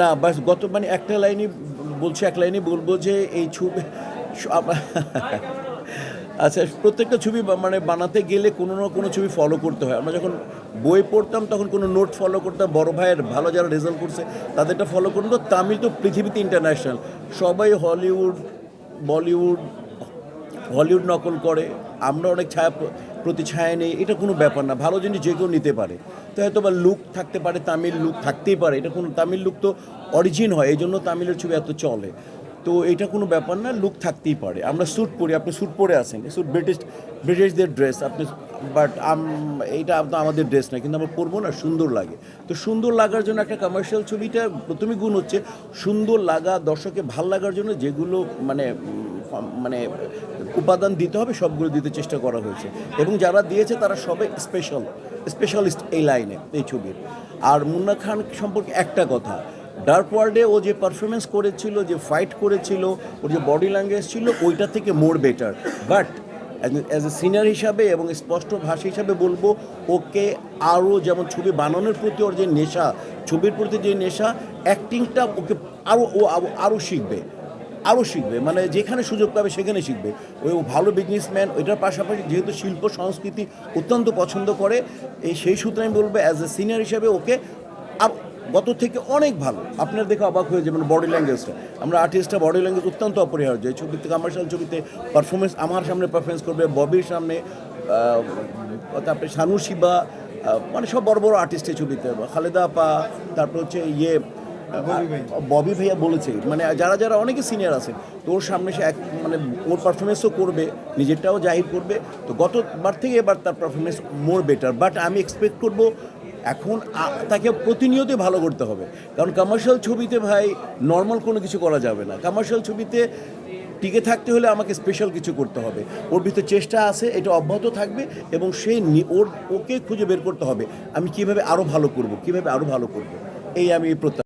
না, বাস গত মানে একটা লাইনই বলছি, এক লাইনই বলব যে এই ছবি আচ্ছা প্রত্যেকটা ছবি মানে বানাতে গেলে কোনো না কোনো ছবি ফলো করতে হয়। আমরা যখন বই পড়তাম, তখন কোনো নোট ফলো করতাম, বড় ভাইয়ের ভালো যারা রেজাল্ট করছে, তাদেরটা ফলো করতাম। তো তামিল তো পৃথিবীতে ইন্টারন্যাশনাল সবাই হলিউড বলিউড হলিউড নকল করে। আমরা অনেক ছায়া প্রতি ছায়া নেই, এটা কোনো ব্যাপার না। ভালো জিনিস যে কেউ নিতে পারে। তো হয়তো বা লুক থাকতে পারে, তামিল লুক থাকতেই পারে। এটা কোনো, তামিল লুক তো অরিজিন হয় এই জন্য তামিলের ছবি এত চলে। তো এটা কোনো ব্যাপার না, লুক থাকতেই পারে। আমরা স্যুট পরি, আপনি স্যুট পরে আসেন স্যুট ব্রিটিশ, ব্রিটিশদের ড্রেস, আপনি, বাট এইটা তো আমাদের ড্রেস না কিন্তু আমরা পরবো না, সুন্দর লাগে। তো সুন্দর লাগার জন্য একটা কমার্শিয়াল ছবিটা প্রথমে গুণ হচ্ছে, সুন্দর লাগা দর্শকে ভালো লাগার জন্য যেগুলো মানে মানে উপাদান দিতে হবে, সবগুলো দিতে চেষ্টা করা হয়েছে। এবং যারা দিয়েছে তারা সবে স্পেশাল স্পেশালিস্ট এই লাইনে এই ছবির। আর মুন্না খান সম্পর্কে একটা কথা ডার্ক ওয়ার্ল্ডে ও যে পারফরমেন্স করেছিল, যে ফাইট করেছিল, ওর যে বডি ল্যাঙ্গুয়েজ ছিল, ওইটা থেকে more better but as a senior হিসাবে এবং স্পষ্ট ভাষা হিসাবে বলব, ওকে আরও যেমন ছবি বানানোর প্রতি ওর যে নেশা, ছবির প্রতি যে নেশা অ্যাক্টিংটা ওকে আরও, ও আরও- শিখবে। আরও শিখবে। মানে যেখানে সুযোগ পাবে সেখানে শিখবে। ওই ভালো বিজনেসম্যান ওইটার পাশাপাশি যেহেতু শিল্প সংস্কৃতি অত্যন্ত পছন্দ করে, এই সেই সূত্রে আমি বলব অ্যাজ এ সিনিয়র হিসাবে ওকে আর গত থেকে অনেক ভালো। আপনার দেখে অবাক হয়ে যাবেন বডি ল্যাঙ্গুয়েজটা আমরা আর্টিস্টটা বডি ল্যাঙ্গুয়েজ অত্যন্ত অপরিহার্য। এই ছবি থেকে আমার কমার্শিয়াল ছবিতে পারফরমেন্স আমার সামনে পারফরমেন্স করবে, ববির সামনে তারপরে শানু শিবা মানে সব বড় বড় আর্টিস্টের ছবিতে। খালেদা আপা, তারপর হচ্ছে ইয়ে ববি ভাইয়া বলেছে মানে যারা যারা অনেকে সিনিয়র আছে তো ওর সামনে সে এক মানে ওর পারফরমেন্সও করবে, নিজেরটাও জাহির করবে। তো গতবার থেকে এবার তার পারফরমেন্স মোর বেটার বাট আমি এক্সপেক্ট করব এখন তাকে প্রতিনিয়ত ভালো করতে হবে। কারণ কমার্শিয়াল ছবিতে ভাই নর্মাল কোনো কিছু করা যাবে না। কমার্শিয়াল ছবিতে টিকে থাকতে হলে আমাকে স্পেশাল কিছু করতে হবে। ওর ভিতরে চেষ্টা আছে, এটা অব্যাহত থাকবে এবং সেই ওর, ওকে খুঁজে বের করতে হবে। আমি কীভাবে আরও ভালো করব, কীভাবে আরও ভালো করব, এই আমি প্রত্যাশা